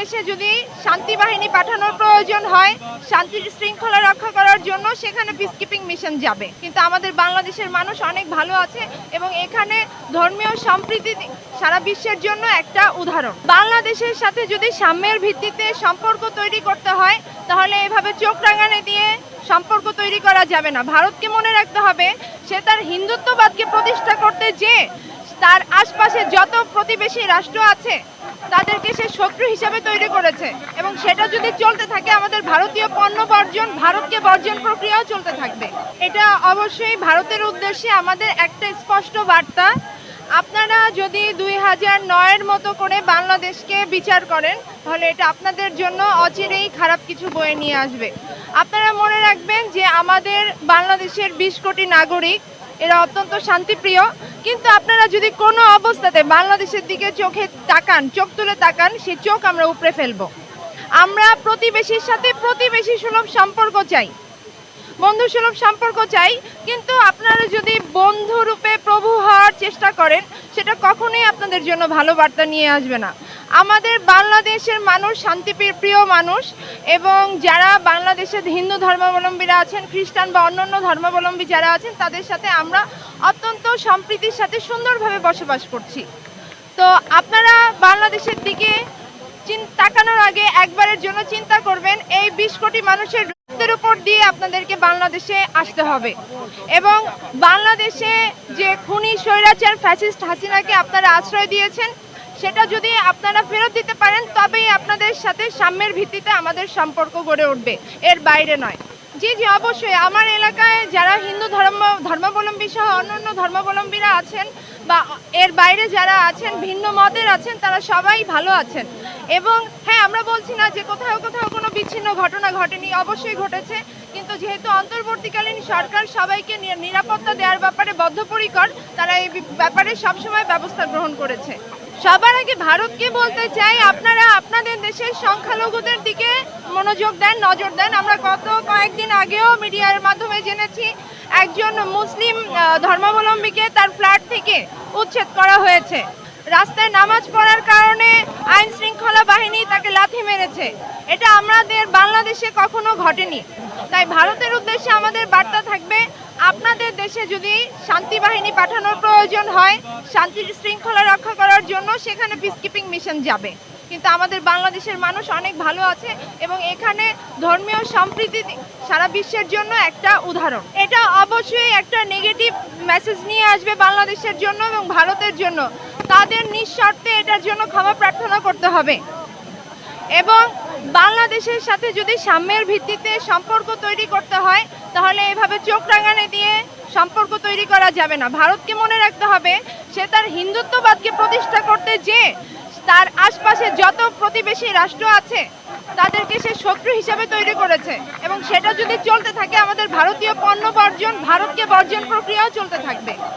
দেশে যদি শান্তি বাহিনী পাঠানোর প্রয়োজন হয় শান্তি শৃঙ্খলা রক্ষা করার জন্য সেখানে পিসকিপিং মিশন যাবে। কিন্তু আমাদের বাংলাদেশের মানুষ অনেক ভালো আছে এবং এখানে ধর্মীয় সম্প্রীতি সারা বিশ্বের জন্য একটা উদাহরণ। বাংলাদেশের সাথে যদি সাম্যের ভিত্তিতে সম্পর্ক তৈরি করতে হয়, তাহলে এভাবে চোখ রাঙানি দিয়ে সম্পর্ক তৈরি করা যাবে না। ভারতকে মনে রাখতে হবে, সে তার হিন্দুত্ববাদকে প্রতিষ্ঠা করতে যে তার আশপাশে যত প্রতিবেশী রাষ্ট্র আছে তাদেরকে সে শত্রু হিসাবে তৈরি করেছে। এবং সেটা যদি চলতে থাকে, আমাদের ভারতীয় পণ্য বর্জন, ভারতকে বর্জন প্রক্রিয়াও চলতে থাকবে। এটা অবশ্যই ভারতের উদ্দেশ্যে আমাদের একটা স্পষ্ট বার্তা। আপনারা যদি দুই হাজার নয়ের মতো করে বাংলাদেশকে বিচার করেন, তাহলে এটা আপনাদের জন্য অচিরেই খারাপ কিছু বয়ে নিয়ে আসবে। আপনারা মনে রাখবেন যে আমাদের বাংলাদেশের বিশ কোটি নাগরিক, এরা অত্যন্ত শান্তিপ্রিয়। কিন্তু আপনারা যদি কোনো অবস্থাতে বাংলাদেশের দিকে চোখে তাকান, চোখ তুলে তাকান, সে চোখ আমরা উপরে ফেলব। আমরা প্রতিবেশীর সাথে প্রতিবেশী সুলভ সম্পর্ক চাই। বন্ধু সুলভ সম্পর্ক চাই, কিন্তু আপনারা যদি বন্ধুরূপে প্রভু হওয়ার চেষ্টা করেন, সেটা কখনোই আপনাদের জন্য ভালো বার্তা নিয়ে আসবে না। আমাদের বাংলাদেশের মানুষ, শান্তিপ্রিয়, প্রিয় মানুষ এবং যারা বাংলাদেশের হিন্দু ধর্মাবলম্বীরা আছেন, খ্রিস্টান বা অন্যান্য ধর্মাবলম্বী যারা আছেন, তাদের সাথে আমরা অত্যন্ত সম্প্রীতির সাথে সুন্দরভাবে বসবাস করছি। তো আপনারা বাংলাদেশের দিকে তাকানোর আগে একবারের জন্য চিন্তা করবেন, এই বিশ কোটি মানুষের রক্তের উপর দিয়ে আপনাদেরকে বাংলাদেশে আসতে হবে এবং বাংলাদেশে যে খুনি, স্বৈরাচার, ফ্যাসিস্ট হাসিনাকে আপনারা আশ্রয় দিয়েছেন সেটা যদি আপনারা ফেরত দিতে পারেন, তবেই আপনাদের সাথে সাম্যের ভিত্তিতে আমাদের সম্পর্ক গড়ে উঠবে। এর বাইরে নয়। জি জি, অবশ্যই। আমার এলাকায় যারা হিন্দু ধর্ম, ধর্মাবলম্বী সহ অন্যান্য ধর্মাবলম্বীরা আছেন বা এর বাইরে যারা আছেন, ভিন্ন মতের আছেন, তারা সবাই ভালো আছেন। এবং হ্যাঁ আমরা বলছি না যে কোথাও কোথাও কোনো বিচ্ছিন্ন ঘটনা ঘটেনি, অবশ্যই ঘটেছে। কিন্তু যেহেতু অন্তর্বর্তীকালীন সরকার সবাইকে নিরাপত্তা দেওয়ার ব্যাপারে বদ্ধপরিকর, তারা এই ব্যাপারে সবসময় ব্যবস্থা গ্রহণ করেছে। সবার আগে ভারতকে বলতে চাই, আপনারা আপনাদের দেশের সংখ্যালঘুদের দিকে মনোযোগ দেন, নজর দেন। আমরা গত কয়েকদিন আগেও মিডিয়ার মাধ্যমে জেনেছি, একজন মুসলিম ধর্মাবলম্বীকে তার ফ্ল্যাট থেকে উচ্ছেদ করা হয়েছে। রাস্তায় নামাজ পড়ার কারণে আইন শৃঙ্খলা বাহিনী তাকে লাথি মেরেছে। এটা আমাদের বাংলাদেশে কখনো ঘটেনি। তাই ভারতের উদ্দেশ্যে আমাদের বার্তা থাকবে, আপনাদের দেশে যদি শান্তি বাহিনী পাঠানোর প্রয়োজন হয়, শান্তি শৃঙ্খলা রক্ষা করার জন্য সেখানে পিসকিপিং মিশন যাবে। কিন্তু আমাদের বাংলাদেশের মানুষ অনেক ভালো আছে এবং এখানে ধর্মীয় সম্প্রীতি সারা বিশ্বের জন্য একটা উদাহরণ। এটা অবশ্যই একটা নেগেটিভ মেসেজ নিয়ে আসবে বাংলাদেশের জন্য এবং ভারতের জন্য। তাদের নিঃশর্তে এটার জন্য ক্ষমা প্রার্থনা করতে হবে। এবং বাংলাদেশের সাথে যদি সাম্যের ভিত্তিতে সম্পর্ক তৈরি করতে হয়, তাহলে এভাবে চোখ রাঙানি দিয়ে সম্পর্ক তৈরি করা যাবে না। ভারতকে মনে রাখতে হবে, সে তার হিন্দুত্ববাদকে প্রতিষ্ঠা করতে যে তার আশপাশে যত প্রতিবেশী রাষ্ট্র আছে, তাদেরকে সে শত্রু হিসাবে তৈরি করেছে। এবং সেটা যদি চলতে থাকে, আমাদের ভারতীয় পণ্য বর্জন, ভারতকে বর্জন প্রক্রিয়াও চলতে থাকবে।